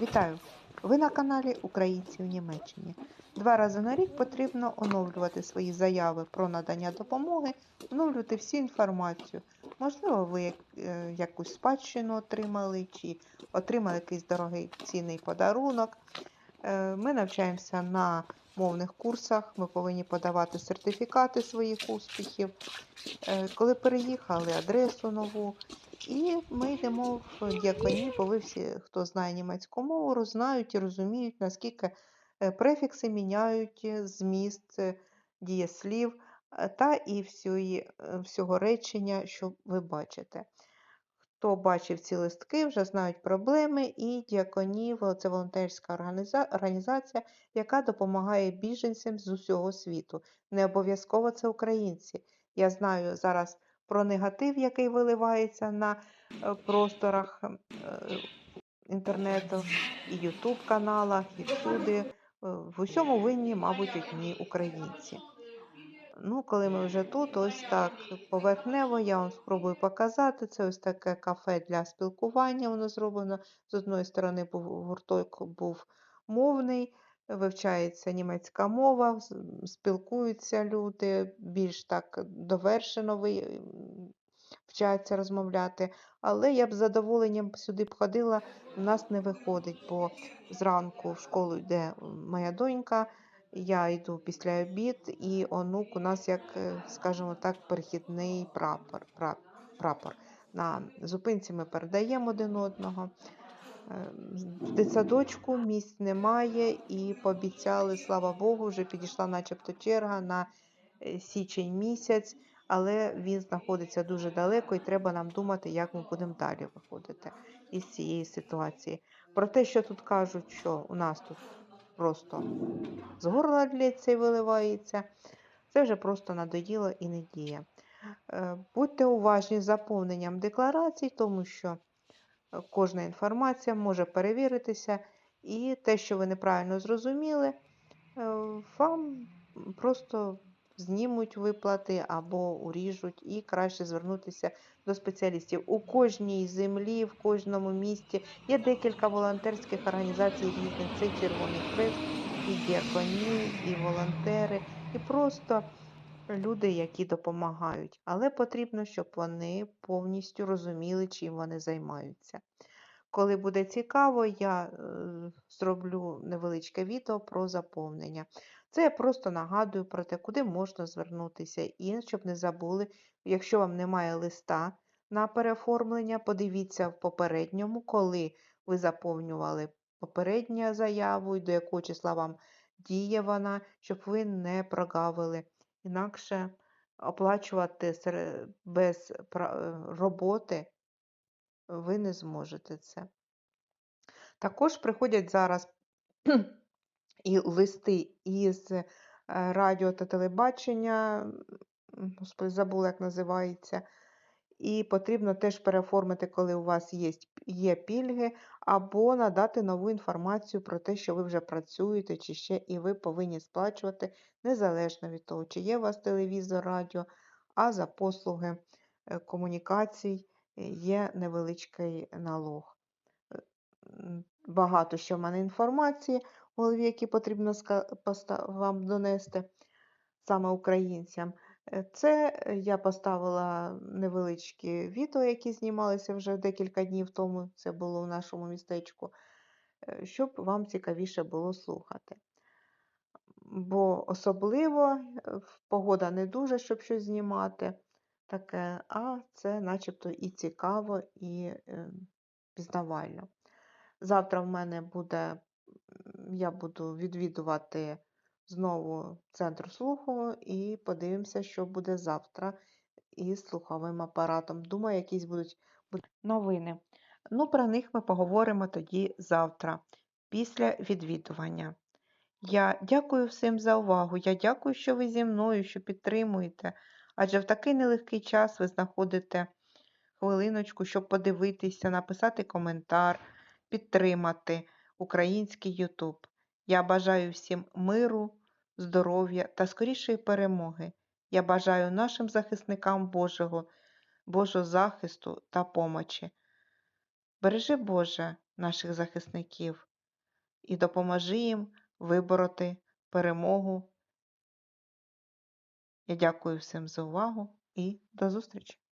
Вітаю! Ви на каналі Українці в Німеччині. Два рази на рік потрібно оновлювати свої заяви про надання допомоги, оновлювати всю інформацію. Можливо, ви е, якусь спадщину отримали чи отримали якийсь дорогий цінний подарунок. Е, Ми навчаємося на мовних курсах, ми повинні подавати сертифікати своїх успіхів. Е, Коли переїхали, адресу нову. І ми йдемо в діаконію, бо ви всі, хто знає німецьку мову, знають і розуміють, наскільки е, префікси міняють е, зміст е, дієслів та і всьої, е, всього речення, що ви бачите. Хто бачив ці листки, вже знають проблеми, і Діаконів це волонтерська організація, яка допомагає біженцям з усього світу. Не обов'язково це українці. Я знаю зараз про негатив, який виливається на е, просторах е, інтернету і Ютуб каналах, і всюди. Е, В усьому винні, мабуть, одні українці. Ну, коли ми вже тут, ось так поверхнево, я вам спробую показати. Це ось таке кафе для спілкування. Воно зроблено. З одної сторони був гурток був мовний, вивчається німецька мова, спілкуються люди, більш так довершено вчаться розмовляти. Але я б з задоволенням сюди б ходила, у нас не виходить, бо зранку в школу йде моя донька. Я йду після обід, і онук у нас, як, е, скажімо так, перехідний прапор. прапор. На зупинці ми передаємо один одного. Е, В дитсадочку місць немає, і пообіцяли, слава Богу, вже підійшла начебто черга на е, січень місяць, але він знаходиться дуже далеко, і треба нам думати, як ми будемо далі виходити із цієї ситуації. Про те, що тут кажуть, що у нас тут просто з горла лється і виливається, це вже просто надоїло і не діє. Е, Будьте уважні з заповненням декларацій, тому що кожна інформація може перевіритися, і те, що ви неправильно зрозуміли, е, вам просто знімуть виплати або уріжуть, і краще звернутися до спеціалістів. У кожній землі, в кожному місті є декілька волонтерських організацій різних. Це Червоний Хрест, і діаконії, і волонтери, і просто люди, які допомагають. Але потрібно, щоб вони повністю розуміли, чим вони займаються. Коли буде цікаво, я е, зроблю невеличке відео про заповнення. Це я просто нагадую про те, куди можна звернутися, і щоб не забули, якщо вам немає листа на переоформлення, подивіться в попередньому, коли ви заповнювали попередню заяву і до якого числа вам діє вона, щоб ви не прогавили. Інакше оплачувати без е, роботи ви не зможете це. Також приходять зараз і листи із е, радіо та телебачення, забула, як називається. І потрібно теж переоформити, коли у вас є, є пільги, або надати нову інформацію про те, що ви вже працюєте, чи ще і ви повинні сплачувати незалежно від того, чи є у вас телевізор, радіо, а за послуги е, комунікацій е, є невеличкий налог. Е, Багато що в мене інформації в голові, які потрібно вам донести саме українцям. Е, Це е, я поставила невеличкі відео, які знімалися вже декілька днів тому. Це було в нашому містечку, е, щоб вам цікавіше було слухати. Бо особливо погода не дуже, щоб щось знімати таке, а це начебто і цікаво, і пізнавально. Завтра в мене буде, я буду відвідувати знову центр слуху і подивимося, що буде завтра із слуховим апаратом. Думаю, якісь будуть, новини. Ну, про них ми поговоримо тоді завтра, після відвідування. Я дякую всім за увагу. Я дякую, що ви зі мною, що підтримуєте. Адже в такий нелегкий час ви знаходите хвилиночку, щоб подивитися, написати коментар, підтримати український Ютуб. Я бажаю всім миру, здоров'я та скорішої перемоги. Я бажаю нашим захисникам Божого, Божого захисту та помочі. Бережи Боже наших захисників і допоможи їм вибороти перемогу. Я дякую всім за увагу і до зустрічі!